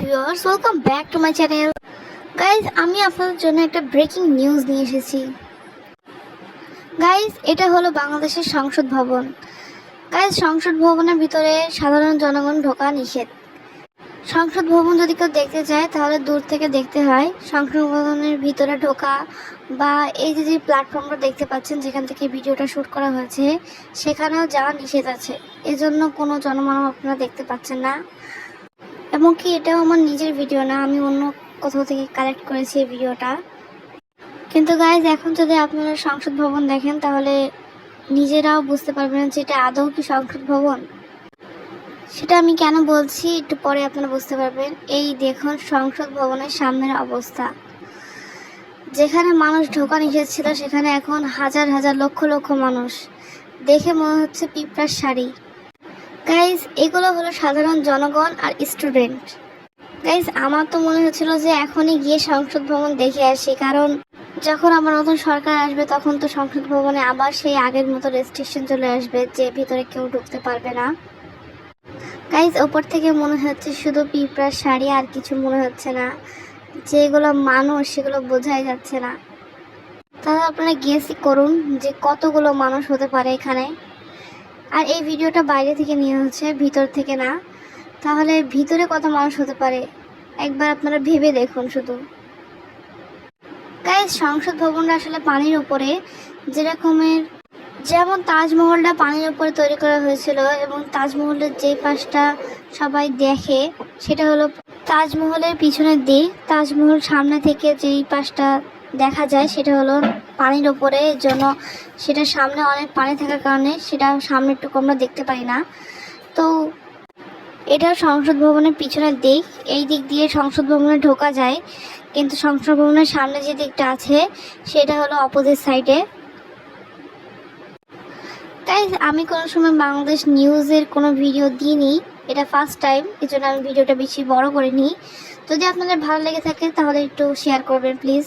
Viewers welcome back to my channel guys আমি আপনাদের জন্য একটা ব্রেকিং নিউজ নিয়ে এসেছি। গাইজ এটা হলো বাংলাদেশের সংসদ ভবন। গাইজ সংসদ ভবনের ভিতরে সাধারণ জনগণ ঢোকা নিষেধ। সংসদ ভবন যদি কেউ দেখতে চায়, তাহলে দূর থেকে দেখতে হয়। সংসদ ভবনের ভিতরে ঢোকা বা এই যে যে প্ল্যাটফর্মটা দেখতে পাচ্ছেন, যেখান থেকে ভিডিওটা শ্যুট করা হয়েছে, সেখানেও যাওয়া নিষেধ আছে। এজন্য কোনো জনমানব আপনারা দেখতে পাচ্ছেন না। এমনকি এটাও আমার নিজের ভিডিও না, আমি অন্য কোথাও থেকে কালেক্ট করেছি এই ভিডিওটা কিন্তু গাইজ এখন যদি আপনারা সংসদ ভবন দেখেন, তাহলে নিজেরাও বুঝতে পারবেন যে এটা আদৌ কি সংসদ ভবন। সেটা আমি কেন বলছি, একটু পরে আপনারা বুঝতে পারবেন। এই দেখুন, সংসদ ভবনের সামনের অবস্থা। যেখানে মানুষ ঢোকা নিষেধ ছিল, সেখানে এখন হাজার হাজার লক্ষ লক্ষ মানুষ। দেখে মনে হচ্ছে পিঁপড়ার শাড়ি। গাইজ এগুলো হলো সাধারণ জনগণ আর স্টুডেন্ট গাইজ আমার তো মনে হচ্ছিল যে এখনই গিয়ে সংসদ ভবন দেখে আসি, কারণ যখন আমার নতুন সরকার আসবে, তখন তো সংসদ ভবনে আবার সেই আগের মতো রেস্ট্রিকশন চলে আসবে যে ভিতরে কেউ ঢুকতে পারবে না। গাইজ ওপর থেকে মনে হচ্ছে শুধু পিঁপড়ার শাড়ি আর কিছু মনে হচ্ছে না যেগুলো মানুষ, সেগুলো বোঝাই যাচ্ছে না। তাহলে আপনারা গেসই করুন যে কতগুলো মানুষ হতে পারে এখানে। আর এই ভিডিওটা বাইরে থেকে নিয়ে হচ্ছে, ভিতর থেকে না। তাহলে ভিতরে কত মানুষ হতে পারে? একবার আপনারা ভেবে দেখুন শুধু। গাইজ সংসদ ভবনটা আসলে পানির উপরে। যেরকমের, যেমন তাজমহলটা পানির উপরে তৈরি করা হয়েছিল এবং তাজমহলের যে পাশটা সবাই দেখে, সেটা হলো তাজমহলের পিছনের দিক। তাজমহল সামনে থেকে যেই পাশটা দেখা যায়, সেটা হলো পানির এর জন্য সেটা সামনে অনেক পানি থাকার কারণে সেটা সামনেরটুকু আমরা দেখতে পাই না। তো এটা সংসদ ভবনের পিছনের দিক। এই দিক দিয়ে সংসদ ভবনে ঢোকা যায়। কিন্তু সংসদ ভবনের সামনে যে দিকটা আছে, সেটা হলো অপোজিট সাইডে তাই আমি কোনো সময় বাংলাদেশ নিউজের কোনো ভিডিও দিইনি। এটা ফার্স্ট টাইম এই জন্য আমি ভিডিওটা বেশি বড় করিনি। যদি আপনাদের ভালো লেগে থাকে, তাহলে একটু শেয়ার করবেন প্লিজ